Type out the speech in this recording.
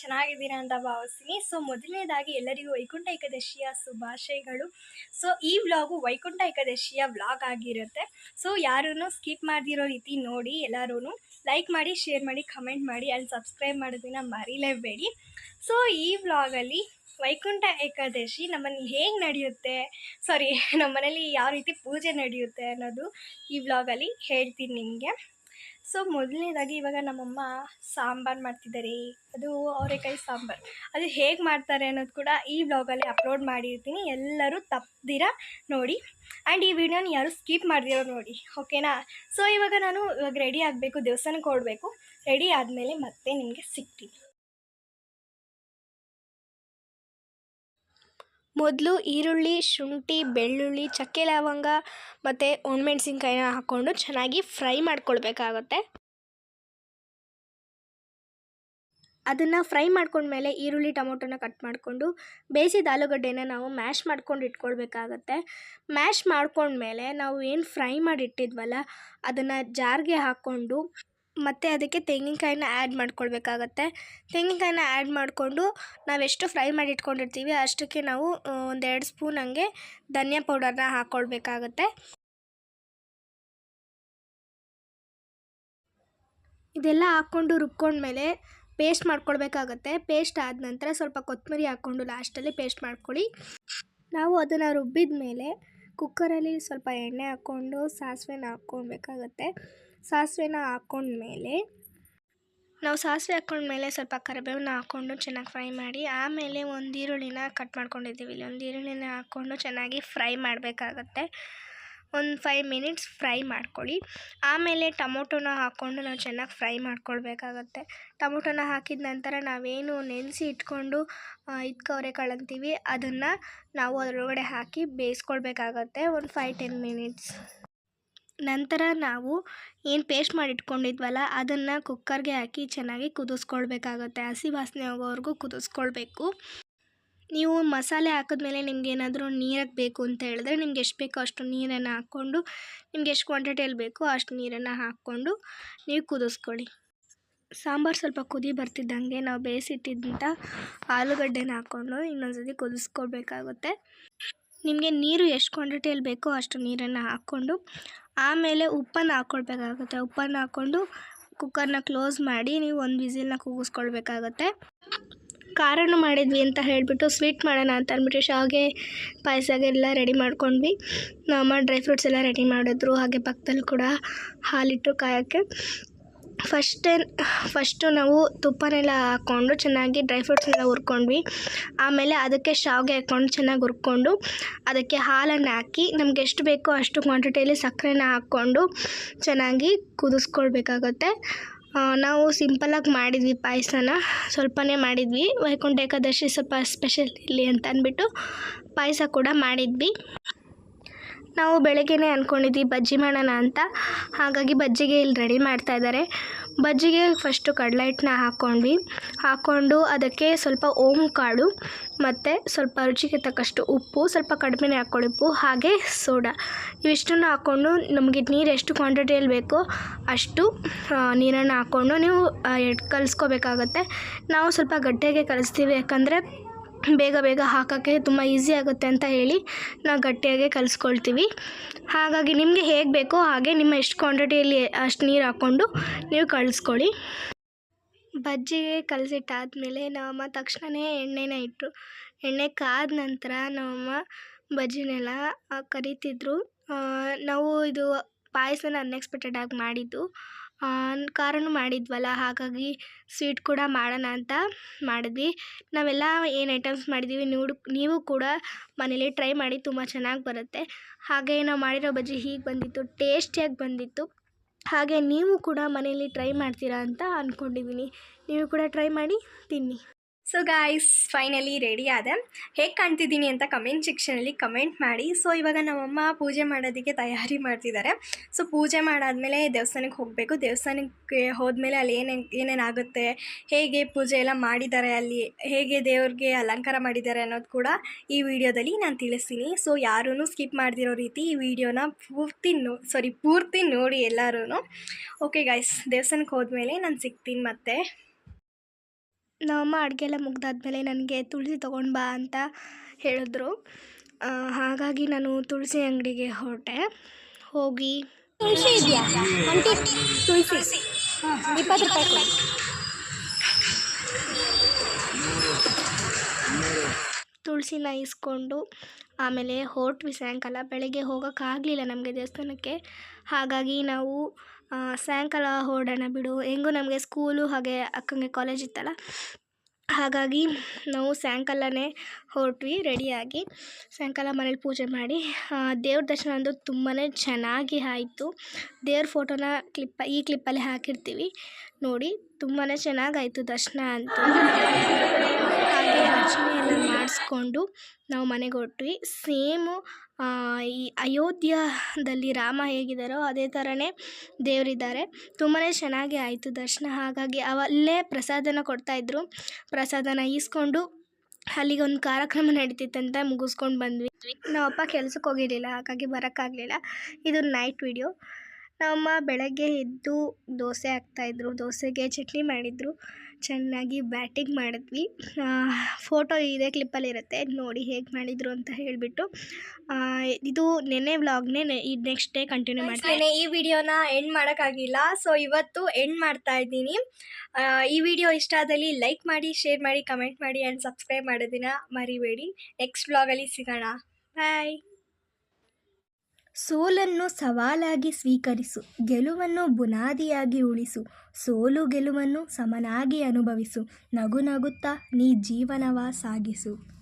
ಚೆನ್ನಾಗಿದ್ದೀರಾ ಅಂತ ಭಾವಿಸ್ತೀನಿ. ಸೊ ಮೊದಲನೇದಾಗಿ ಎಲ್ಲರಿಗೂ ವೈಕುಂಠ ಏಕಾದಶಿಯ ಶುಭಾಶಯಗಳು. ಸೊ ಈ ವ್ಲಾಗು ವೈಕುಂಠ ಏಕಾದಶಿಯ ವ್ಲಾಗ್ ಆಗಿರುತ್ತೆ. ಸೊ ಯಾರೂ ಸ್ಕಿಪ್ ಮಾಡ್ದಿರೋ ರೀತಿ ನೋಡಿ ಎಲ್ಲರೂ ಲೈಕ್ ಮಾಡಿ, ಶೇರ್ ಮಾಡಿ, ಕಮೆಂಟ್ ಮಾಡಿ, ಅಲ್ಲಿ ಸಬ್ಸ್ಕ್ರೈಬ್ ಮಾಡೋದನ್ನ ಮರಿಲೇಬೇಡಿ. ಸೊ ಈ ವ್ಲಾಗಲ್ಲಿ ವೈಕುಂಠ ಏಕಾದಶಿ ನಮ್ಮಲ್ಲಿ ಹೇಗೆ ನಡೆಯುತ್ತೆ ಸಾರಿ ನಮ್ಮ ಮನೇಲಿ ಯಾವ ರೀತಿ ಪೂಜೆ ನಡೆಯುತ್ತೆ ಅನ್ನೋದು ಈ ವ್ಲಾಗಲ್ಲಿ ಹೇಳ್ತೀನಿ ನಿಮಗೆ. ಸೊ ಮೊದಲನೇದಾಗಿ ಇವಾಗ ನಮ್ಮಮ್ಮ ಸಾಂಬಾರು ಮಾಡ್ತಿದ್ದಾರೆ. ಅದು ಅವರೆಕಾಯಿ ಸಾಂಬಾರು. ಅದು ಹೇಗೆ ಮಾಡ್ತಾರೆ ಅನ್ನೋದು ಕೂಡ ಈ ವ್ಲಾಗಲ್ಲಿ ಅಪ್ಲೋಡ್ ಮಾಡಿರ್ತೀನಿ. ಎಲ್ಲರೂ ತಪ್ಪದಿರ ನೋಡಿ. ಆ್ಯಂಡ್ ಈ ವಿಡಿಯೋನ ಯಾರು ಸ್ಕಿಪ್ ಮಾಡಿದಿರೋ ನೋಡಿ. ಓಕೆನಾ ಸೊ ಇವಾಗ ನಾನು ಇವಾಗ ರೆಡಿ ಆಗಬೇಕು. ದೇವಸ್ಥಾನಕ್ಕೆ ಹೊರಡಬೇಕು. ರೆಡಿ ಆದಮೇಲೆ ಮತ್ತೆ ನಿಮಗೆ ಸಿಗ್ತೀನಿ. ಮೊದಲು ಈರುಳ್ಳಿ, ಶುಂಠಿ, ಬೆಳ್ಳುಳ್ಳಿ, ಚಕ್ಕೆ ಲವಂಗ ಮತ್ತು ಒಣಮೆಣ್ಸಿನ್ಕಾಯಿನ ಹಾಕ್ಕೊಂಡು ಚೆನ್ನಾಗಿ ಫ್ರೈ ಮಾಡ್ಕೊಳ್ಬೇಕಾಗತ್ತೆ. ಅದನ್ನು ಫ್ರೈ ಮಾಡ್ಕೊಂಡ್ಮೇಲೆ ಈರುಳ್ಳಿ, ಟೊಮೊಟೊನ ಕಟ್ ಮಾಡಿಕೊಂಡು ಬೇಯಿಸಿದ ಆಲೂಗಡ್ಡೆನ ನಾವು ಮ್ಯಾಶ್ ಮಾಡ್ಕೊಂಡು ಇಟ್ಕೊಳ್ಬೇಕಾಗತ್ತೆ. ಮ್ಯಾಶ್ ಮಾಡ್ಕೊಂಡ್ಮೇಲೆ ನಾವು ಏನು ಫ್ರೈ ಮಾಡಿ ಇಟ್ಟಿದ್ವಲ್ಲ ಅದನ್ನು ಜಾರ್ಗೆ ಹಾಕ್ಕೊಂಡು ಮತ್ತು ಅದಕ್ಕೆ ತೆಂಗಿನಕಾಯಿನ ಆ್ಯಡ್ ಮಾಡ್ಕೊಳ್ಬೇಕಾಗತ್ತೆ ತೆಂಗಿನಕಾಯಿನ ಆ್ಯಡ್ ಮಾಡಿಕೊಂಡು ನಾವೆಷ್ಟು ಫ್ರೈ ಮಾಡಿ ಇಟ್ಕೊಂಡಿರ್ತೀವಿ ಅಷ್ಟಕ್ಕೆ ನಾವು ಒಂದೆರಡು ಸ್ಪೂನ್ ಹಂಗೆ ಧನಿಯಾ ಪೌಡರ್ನ ಹಾಕ್ಕೊಳ್ಬೇಕಾಗತ್ತೆ ಇದೆಲ್ಲ ಹಾಕ್ಕೊಂಡು ರುಬ್ಕೊಂಡ್ಮೇಲೆ ಪೇಸ್ಟ್ ಮಾಡ್ಕೊಳ್ಬೇಕಾಗತ್ತೆ ಪೇಸ್ಟ್ ಆದ ನಂತರ ಸ್ವಲ್ಪ ಕೊತ್ತಂಬರಿ ಹಾಕ್ಕೊಂಡು ಲಾಸ್ಟಲ್ಲಿ ಪೇಸ್ಟ್ ಮಾಡ್ಕೊಳ್ಳಿ. ನಾವು ಅದನ್ನು ರುಬ್ಬಿದ ಮೇಲೆ ಕುಕ್ಕರಲ್ಲಿ ಸ್ವಲ್ಪ ಎಣ್ಣೆ ಹಾಕ್ಕೊಂಡು ಸಾಸಿವೆನ ಹಾಕ್ಕೊಳ್ಬೇಕಾಗತ್ತೆ ಸಾಸಿವೆನ ಹಾಕೊಂಡ್ಮೇಲೆ ನಾವು ಸಾಸಿವೆ ಹಾಕೊಂಡ್ಮೇಲೆ ಸ್ವಲ್ಪ ಕರಿಬೇವನ್ನ ಹಾಕ್ಕೊಂಡು ಚೆನ್ನಾಗಿ ಫ್ರೈ ಮಾಡಿ, ಆಮೇಲೆ ಒಂದು ಈರುಳ್ಳಿನ ಕಟ್ ಮಾಡ್ಕೊಂಡಿದ್ದೀವಿ. ಇಲ್ಲಿ ಒಂದು ಈರುಳ್ಳಿನ ಹಾಕ್ಕೊಂಡು ಚೆನ್ನಾಗಿ ಫ್ರೈ ಮಾಡಬೇಕಾಗತ್ತೆ. ಒಂದು ಫೈವ್ ಮಿನಿಟ್ಸ್ ಫ್ರೈ ಮಾಡ್ಕೊಳ್ಳಿ. ಆಮೇಲೆ ಟೊಮೊಟೊನ ಹಾಕ್ಕೊಂಡು ನಾವು ಚೆನ್ನಾಗಿ ಫ್ರೈ ಮಾಡ್ಕೊಳ್ಬೇಕಾಗತ್ತೆ. ಟೊಮೊಟೊನ ಹಾಕಿದ ನಂತರ ನಾವೇನು ನೆನೆಸಿ ಇಟ್ಕೊಂಡು ಇದ್ಕವರೆ ಕಳಂತೀವಿ ಅದನ್ನು ನಾವು ಅದರೊಳಗಡೆ ಹಾಕಿ ಬೇಯಿಸ್ಕೊಳ್ಬೇಕಾಗತ್ತೆ. ಒಂದು ಫೈವ್ ಟೆನ್ ಮಿನಿಟ್ಸ್ ನಂತರ ನಾವು ಏನು ಪೇಸ್ಟ್ ಮಾಡಿ ಇಟ್ಕೊಂಡಿದ್ವಲ್ಲ ಅದನ್ನು ಕುಕ್ಕರ್ಗೆ ಹಾಕಿ ಚೆನ್ನಾಗಿ ಕುದಿಸ್ಕೊಳ್ಬೇಕಾಗುತ್ತೆ. ಹಸಿ ವಾಸನೆ ಹೋಗೋವರೆಗೂ ಕುದಿಸ್ಕೊಳ್ಬೇಕು. ನೀವು ಮಸಾಲೆ ಹಾಕಿದ್ಮೇಲೆ ನಿಮ್ಗೆ ಏನಾದರೂ ನೀರಾಗಿ ಬೇಕು ಅಂತ ಹೇಳಿದ್ರೆ ನಿಮ್ಗೆ ಎಷ್ಟು ಬೇಕೋ ಅಷ್ಟು ನೀರನ್ನು ಹಾಕ್ಕೊಂಡು, ನಿಮ್ಗೆ ಎಷ್ಟು ಕ್ವಾಂಟಿಟಿಯಲ್ಲಿ ಬೇಕೋ ಅಷ್ಟು ನೀರನ್ನು ಹಾಕ್ಕೊಂಡು ನೀವು ಕುದಿಸ್ಕೊಳ್ಳಿ. ಸಾಂಬಾರು ಸ್ವಲ್ಪ ಕುದಿ ಬರ್ತಿದ್ದಂಗೆ ನಾವು ಬೇಯಿಸಿಟ್ಟಿದ್ದಂಥ ಆಲೂಗಡ್ಡೆನ ಹಾಕ್ಕೊಂಡು ಇನ್ನೊಂದು ಸತಿ ಕುದಿಸ್ಕೊಳ್ಬೇಕಾಗುತ್ತೆ. ನಿಮಗೆ ನೀರು ಎಷ್ಟು ಕ್ವಾಂಟಿಟಿಯಲ್ಲಿ ಬೇಕೋ ಅಷ್ಟು ನೀರನ್ನು ಹಾಕ್ಕೊಂಡು ಆಮೇಲೆ ಉಪ್ಪನ್ನು ಹಾಕ್ಕೊಳ್ಬೇಕಾಗುತ್ತೆ ಉಪ್ಪನ್ನು ಹಾಕ್ಕೊಂಡು ಕುಕ್ಕರ್ನ ಕ್ಲೋಸ್ ಮಾಡಿ ನೀವು ಒಂದು ವಿಸಿಲ್ನ ಕೂಗಿಸ್ಕೊಳ್ಬೇಕಾಗತ್ತೆ ಖಾರನೂ ಮಾಡಿದ್ವಿ ಅಂತ ಹೇಳಿಬಿಟ್ಟು ಸ್ವೀಟ್ ಮಾಡೋಣ ಅಂತ ಅಂದ್ಬಿಟ್ಟು ಶಾವಿಗೆ ಪಾಯಸಗೆಲ್ಲ ರೆಡಿ ಮಾಡ್ಕೊಂಡ್ವಿ. ನಮ್ಮ ಡ್ರೈ ಫ್ರೂಟ್ಸ್ ಎಲ್ಲ ರೆಡಿ ಮಾಡಿದ್ರು. ಹಾಗೆ ಪಕ್ಕದಲ್ಲಿ ಕೂಡ ಹಾಲಿಟ್ಟು ಕಾಯೋಕ್ಕೆ. ಫಸ್ಟೇ, ಫಸ್ಟು ನಾವು ತುಪ್ಪನೆಲ್ಲ ಹಾಕ್ಕೊಂಡು ಚೆನ್ನಾಗಿ ಡ್ರೈ ಫ್ರೂಟ್ಸ್ನೆಲ್ಲ ಹುರ್ಕೊಂಡ್ವಿ. ಆಮೇಲೆ ಅದಕ್ಕೆ ಶಾವಿಗೆ ಹಾಕ್ಕೊಂಡು ಚೆನ್ನಾಗಿ ಹುರ್ಕೊಂಡು ಅದಕ್ಕೆ ಹಾಲನ್ನು ಹಾಕಿ ನಮ್ಗೆ ಎಷ್ಟು ಬೇಕೋ ಅಷ್ಟು ಕ್ವಾಂಟಿಟಿಯಲ್ಲಿ ಸಕ್ಕರೆನ ಹಾಕ್ಕೊಂಡು ಚೆನ್ನಾಗಿ ಕುದಿಸ್ಕೊಳ್ಬೇಕಾಗತ್ತೆ. ನಾವು ಸಿಂಪಲ್ಲಾಗಿ ಮಾಡಿದ್ವಿ ಪಾಯಸನ, ಸ್ವಲ್ಪನೇ ಮಾಡಿದ್ವಿ. ವೈಕುಂಠ ಏಕಾದಶಿ ಸ್ವಲ್ಪ ಸ್ಪೆಷಲ್ ಇಲ್ಲಿ ಅಂತ ಅಂದ್ಬಿಟ್ಟು ಪಾಯಸ ಕೂಡ ಮಾಡಿದ್ವಿ. ನಾವು ಬೆಳಗ್ಗೆನೇ ಅಂದ್ಕೊಂಡಿದ್ವಿ ಬಜ್ಜಿ ಮಾಡೋಣ ಅಂತ. ಹಾಗಾಗಿ ಬಜ್ಜಿಗೆ ಇಲ್ಲಿ ರೆಡಿ ಮಾಡ್ತಾ ಇದ್ದಾರೆ. ಬಜ್ಜಿಗೆ ಫಸ್ಟು ಕಡಲೆ ಹಿಟ್ಟನ್ನ ಹಾಕ್ಕೊಂಡ್ವಿ. ಹಾಕ್ಕೊಂಡು ಅದಕ್ಕೆ ಸ್ವಲ್ಪ ಓಮ್ ಕಾಳು ಮತ್ತು ಸ್ವಲ್ಪ ರುಚಿಗೆ ತಕ್ಕಷ್ಟು ಉಪ್ಪು, ಸ್ವಲ್ಪ ಕಡಿಮೆನೇ ಹಾಕ್ಕೊಳ್ಳಿ ಉಪ್ಪು, ಹಾಗೆ ಸೋಡಾ. ಇವಿಷ್ಟನ್ನು ಹಾಕ್ಕೊಂಡು ನಮಗೆ ನೀರು ಎಷ್ಟು ಕ್ವಾಂಟಿಟಿಯಲ್ಲಿ ಬೇಕೋ ಅಷ್ಟು ನೀರನ್ನು ಹಾಕ್ಕೊಂಡು ನೀವು ಕಲಿಸ್ಕೋಬೇಕಾಗತ್ತೆ. ನಾವು ಸ್ವಲ್ಪ ಗಟ್ಟಿಯಾಗೆ ಕಲಿಸ್ತೀವಿ ಯಾಕಂದರೆ ಬೇಗ ಬೇಗ ಹಾಕೋಕ್ಕೆ ತುಂಬ ಈಸಿ ಆಗುತ್ತೆ ಅಂತ ಹೇಳಿ ನಾವು ಗಟ್ಟಿಯಾಗೆ ಕಲಿಸ್ಕೊಳ್ತೀವಿ. ಹಾಗಾಗಿ ನಿಮಗೆ ಹೇಗೆ ಬೇಕೋ ಹಾಗೆ ನಿಮ್ಮ ಎಷ್ಟು ಕ್ವಾಂಟಿಟಿಯಲ್ಲಿ ಅಷ್ಟು ನೀರು ಹಾಕ್ಕೊಂಡು ನೀವು ಕಳಿಸ್ಕೊಳ್ಳಿ ಬಜ್ಜಿಗೆ ಕಲಸಿಟ್ಟಾದಮೇಲೆ ನಮ್ಮಮ್ಮ ತಕ್ಷಣವೇ ಎಣ್ಣೆನ ಇಟ್ಟರು ಎಣ್ಣೆ ಕಾದ ನಂತರ ನಮ್ಮಮ್ಮ ಬಜ್ಜಿನೆಲ್ಲ ಕರಿತಿದ್ರು. ನಾವು ಇದು ಪಾಯಸನ ಅನ್ಎಕ್ಸ್ಪೆಕ್ಟೆಡ್ ಆಗಿ ಮಾಡಿದ್ದು. ಖಾರನೂ ಮಾಡಿದ್ವಲ್ಲ, ಹಾಗಾಗಿ ಸ್ವೀಟ್ ಕೂಡ ಮಾಡೋಣ ಅಂತ ಮಾಡಿದ್ವಿ. ನಾವೆಲ್ಲ ಏನು ಐಟಮ್ಸ್ ಮಾಡಿದ್ದೀವಿ ನೋಡು ನೀವು ಕೂಡ ಮನೇಲಿ ಟ್ರೈ ಮಾಡಿ ತುಂಬ ಚೆನ್ನಾಗಿ ಬರುತ್ತೆ. ಹಾಗೆ ನಾವು ಮಾಡಿರೋ ಬಜ್ಜಿ ಹೀಗೆ ಬಂದಿತ್ತು ಟೇಸ್ಟಿಯಾಗಿ ಬಂದಿತ್ತು. ಹಾಗೆ ನೀವು ಕೂಡ ಮನೇಲಿ ಟ್ರೈ ಮಾಡ್ತೀರಾ ಅಂತ ಅಂದ್ಕೊಂಡಿದ್ದೀನಿ ನೀವು ಕೂಡ ಟ್ರೈ ಮಾಡಿ ತಿನ್ನಿ. ಸೊ ಗಾಯ್ಸ್ ಫೈನಲಿ ರೆಡಿ ಆದೆ. ಹೇಗೆ ಕಾಣ್ತಿದ್ದೀನಿ ಅಂತ ಕಮೆಂಟ್ ಸೆಕ್ಷನಲ್ಲಿ ಕಮೆಂಟ್ ಮಾಡಿ. ಸೊ ಇವಾಗ ನಮ್ಮಮ್ಮ ಪೂಜೆ ಮಾಡೋದಕ್ಕೆ ತಯಾರಿ ಮಾಡ್ತಿದ್ದಾರೆ ಸೊ ಪೂಜೆ ಮಾಡಾದಮೇಲೆ ದೇವಸ್ಥಾನಕ್ಕೆ ಹೋಗಬೇಕು. ದೇವಸ್ಥಾನಕ್ಕೆ ಹೋದ್ಮೇಲೆ ಅಲ್ಲಿ ಏನೇನು ಏನೇನಾಗುತ್ತೆ ಹೇಗೆ ಪೂಜೆ ಎಲ್ಲ ಮಾಡಿದ್ದಾರೆ ಅಲ್ಲಿ ಹೇಗೆ ದೇವ್ರಿಗೆ ಅಲಂಕಾರ ಮಾಡಿದ್ದಾರೆ ಅನ್ನೋದು ಕೂಡ ಈ ವಿಡಿಯೋದಲ್ಲಿ ನಾನು ತಿಳಿಸ್ತೀನಿ. ಸೊ ಯಾರೂ ಸ್ಕಿಪ್ ಮಾಡ್ದಿರೋ ರೀತಿ ಈ ವಿಡಿಯೋನ ಪೂರ್ತಿ ನೋ ಸಾರಿ ಪೂರ್ತಿ ನೋಡಿ ಎಲ್ಲರೂ ಓಕೆ ಗಾಯ್ಸ್ ದೇವಸ್ಥಾನಕ್ಕೆ ಹೋದ್ಮೇಲೆ ನಾನು ಸಿಗ್ತೀನಿ ಮತ್ತೆ. ನಮ್ಮಮ್ಮ ಅಡುಗೆ ಎಲ್ಲ ಮುಗಿದಾದ್ಮೇಲೆ ನನಗೆ ತುಳಸಿ ತೊಗೊಂಡು ಬಾ ಅಂತ ಹೇಳಿದ್ರು. ಹಾಗಾಗಿ ನಾನು ತುಳಸಿ ಅಂಗಡಿಗೆ ಹೊರಟೆ. ಹೋಗಿ. ತುಳಸಿ ಇದೆಯಾ? ತುಳಸಿ. ಇಪ್ಪತ್ತು ರೂಪಾಯಿ ಕೊಡಿ. ತುಳಸಿನ ಇಸ್ಕೊಂಡು ಆಮೇಲೆ ಹೊರಟ್ವಿ ಸಾಯಂಕಾಲ ಬೆಳಗ್ಗೆ ಹೋಗೋಕ್ಕಾಗಲಿಲ್ಲ ನಮಗೆ ದೇವಸ್ಥಾನಕ್ಕೆ. ಹಾಗಾಗಿ ನಾವು ಸಾಯಂಕಾಲ ಹೊರಡೋಣ ಬಿಡು. ಹೆಂಗೂ ನಮಗೆ ಸ್ಕೂಲು ಹಾಗೆ ಅಕ್ಕಂಗೆ ಕಾಲೇಜ್ ಇತ್ತಲ್ಲ? ಹಾಗಾಗಿ ನಾವು ಸಾಯಂಕಾಲನೇ ಹೊರಟ್ವಿ ರೆಡಿಯಾಗಿ ಸಾಯಂಕಾಲ ಮನೇಲಿ ಪೂಜೆ ಮಾಡಿ. ದೇವ್ರ ದರ್ಶನ ಅಂದು ತುಂಬಾ ಚೆನ್ನಾಗಿ ಆಯಿತು. ದೇವ್ರ ಫೋಟೋನ ಕ್ಲಿಪ್ಪ ಈ ಕ್ಲಿಪ್ಪಲ್ಲಿ ಹಾಕಿರ್ತೀವಿ. ನೋಡಿ ತುಂಬಾ ಚೆನ್ನಾಗಾಯಿತು ದರ್ಶನ ಅಂತೂ. ಅರ್ಚನೆ ಎಲ್ಲ ಮಾಡಿಸ್ಕೊಂಡು ನಾವು ಮನೆಗೆ ಹೊರಟ್ವಿ. ಸೇಮು ಈ ಅಯೋಧ್ಯದಲ್ಲಿ ರಾಮ ಹೇಗಿದ್ದಾರೋ ಅದೇ ಥರನೇ ದೇವರಿದ್ದಾರೆ ತುಂಬಾ ಚೆನ್ನಾಗಿ ಆಯಿತು ದರ್ಶನ. ಹಾಗಾಗಿ ಅವಲ್ಲೇ ಪ್ರಸಾದನ ಕೊಡ್ತಾಯಿದ್ರು ಪ್ರಸಾದನ ಈಸ್ಕೊಂಡು ಅಲ್ಲಿಗೆ ಒಂದು ಕಾರ್ಯಕ್ರಮ ನಡೀತಿತ್ತಂತ ಮುಗಿಸ್ಕೊಂಡು ಬಂದ್ವಿ. ನಮ್ಮಪ್ಪ ಕೆಲ್ಸಕ್ಕೆ ಹೋಗಿರಲಿಲ್ಲ, ಹಾಗಾಗಿ ಬರೋಕ್ಕಾಗಲಿಲ್ಲ ಇದು ನೈಟ್ ವಿಡಿಯೋ ನಮ್ಮಮ್ಮ ಬೆಳಗ್ಗೆ ಎದ್ದು ದೋಸೆ ಹಾಕ್ತಾಯಿದ್ರು ದೋಸೆಗೆ ಚಟ್ನಿ ಮಾಡಿದರು. ಚೆನ್ನಾಗಿ ಬ್ಯಾಟಿಂಗ್ ಮಾಡಿದ್ವಿ. ಫೋಟೋ ಇದೇ ಕ್ಲಿಪ್ಪಲ್ಲಿ ಇರುತ್ತೆ. ನೋಡಿ ಹೇಗೆ ಮಾಡಿದರು ಅಂತ ಹೇಳಿಬಿಟ್ಟು. ಇದು ನೆನ್ನೆ ವ್ಲಾಗ್ನೇ ಈ ನೆಕ್ಸ್ಟ್ ಡೇ ಕಂಟಿನ್ಯೂ ಮಾಡ್ತೀನಿ ಈ ವಿಡಿಯೋನ ಎಂಡ್ ಮಾಡೋಕ್ಕಾಗಿಲ್ಲ. ಸೊ ಇವತ್ತು ಎಂಡ್ ಮಾಡ್ತಾ ಇದ್ದೀನಿ. ಈ ವಿಡಿಯೋ ಇಷ್ಟ ಆದಲ್ಲಿ ಲೈಕ್ ಮಾಡಿ ಶೇರ್ ಮಾಡಿ ಕಮೆಂಟ್ ಮಾಡಿ ಆ್ಯಂಡ್ ಸಬ್ಸ್ಕ್ರೈಬ್ ಮಾಡೋದನ್ನ ಮರಿಬೇಡಿ. ನೆಕ್ಸ್ಟ್ ವ್ಲಾಗಲ್ಲಿ ಸಿಗೋಣ. ಬಾಯ್ ಸೋಲನ್ನು ಸವಾಲಾಗಿ ಸ್ವೀಕರಿಸು, ಗೆಲುವನ್ನು ಬುನಾದಿಯಾಗಿ ಉಳಿಸು, ಸೋಲು ಗೆಲುವನ್ನು ಸಮನಾಗಿ ಅನುಭವಿಸು, ನಗು ನಗುತ್ತಾ ನೀ ಜೀವನವ ಸಾಗಿಸು.